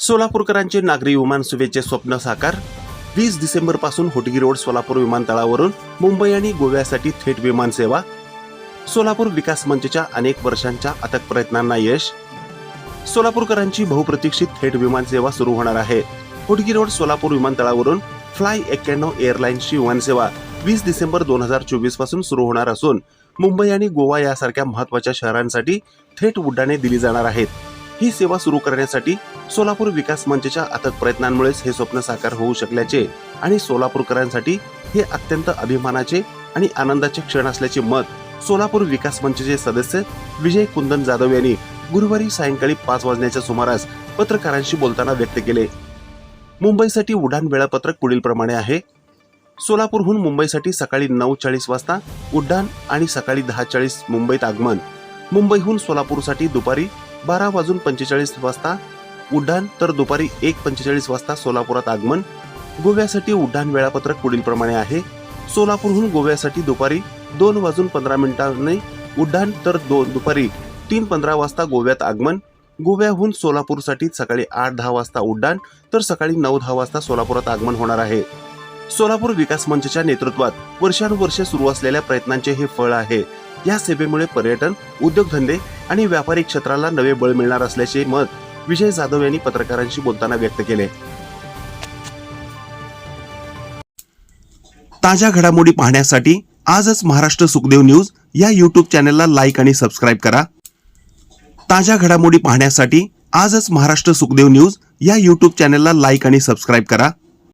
सोलापूरकरांचे नागरी विमान सेवेचे स्वप्न साकार. वीस डिसेंबरपासून होटगी रोड सोलापूर विमानतळावरून मुंबई आणि गोव्यासाठी थेट विमान सेवा. सोलापूर विकास मंचच्या अनेक वर्षांच्या अथक प्रयत्नांना यश. सोलापूरकरांची बहुप्रतीक्षित थेट विमान सेवा सुरू होणार आहे. होटगी रोड सोलापूर विमानतळावरून फ्लाय एक्क्याण्णव एअरलाईन्सची विमानसेवा वीस डिसेंबर दोन हजार चोवीसपासून सुरू होणार असून मुंबई आणि गोवा यासारख्या महत्त्वाच्या शहरांसाठी थेट उड्डाणे दिली जाणार आहेत. ही सेवा सुरू करण्यासाठी सोलापूर विकास मंचच्या अथक प्रयत्नांमुळेच हे स्वप्न साकार होऊ शकल्याचे आणि सोलापूरकरांसाठी हे अत्यंत अभिमानाचे आणि आनंदाचे क्षण असल्याचे मत सोलापूर विकास मंचचे सदस्य विजय कुंदन जाधव यांनी गुरुवारी सायंकाळी पाच वाजण्याच्या सुमारास पत्रकारांशी बोलताना व्यक्त केले. मुंबईसाठी उड्डाण वेळापत्रक पुढीलप्रमाणे आहे. सोलापूरहून मुंबईसाठी सकाळी नऊ चाळीस वाजता उड्डाण आणि सकाळी दहा चाळीस मुंबईत आगमन. मुंबईहून सोलापूरसाठी दुपारी बारा वाजून पंचेचाळीस वाजता उड्डाण तर दुपारी एक पंचेचाळीस वाजता सोलापुरात आगमन. गोव्यासाठी उड्डाण वेळापत्रक पुढीलप्रमाणे आहे. सोलापूरहून गोव्यासाठी दुपारी दोन वाजून पंधरा मिनिटांनी उड्डाण तर दोन दुपारी तीन पंधरा वाजता गोव्यात आगमन. गोव्याहून सोलापूरसाठी सकाळी आठ दहा वाजता उड्डाण तर सकाळी नऊ दहा वाजता सोलापुरात आगमन होणार आहे. सोलापूर विकास मंचच्या नेतृत्वात वर्षानुवर्षे सुरू असलेल्या प्रयत्नांचे हे फळ आहे. या सेवेमुळे पर्यटन उद्योगधंदे आणि व्यापारी क्षेत्राला नवे बळ मिळणार असल्याचे मत विजय जाधव यांनी पत्रकारांशी बोलताना व्यक्त केले. ताज्या घडामोडी पाहण्यासाठी आजच महाराष्ट्र सुखदेव न्यूज या यूट्यूब चॅनेलला लाईक आणि सबस्क्राईब करा. ताज्या घडामोडी पाहण्यासाठी आजच महाराष्ट्र सुखदेव न्यूज या यूट्यूब चॅनेलला लाईक आणि सबस्क्राईब करा.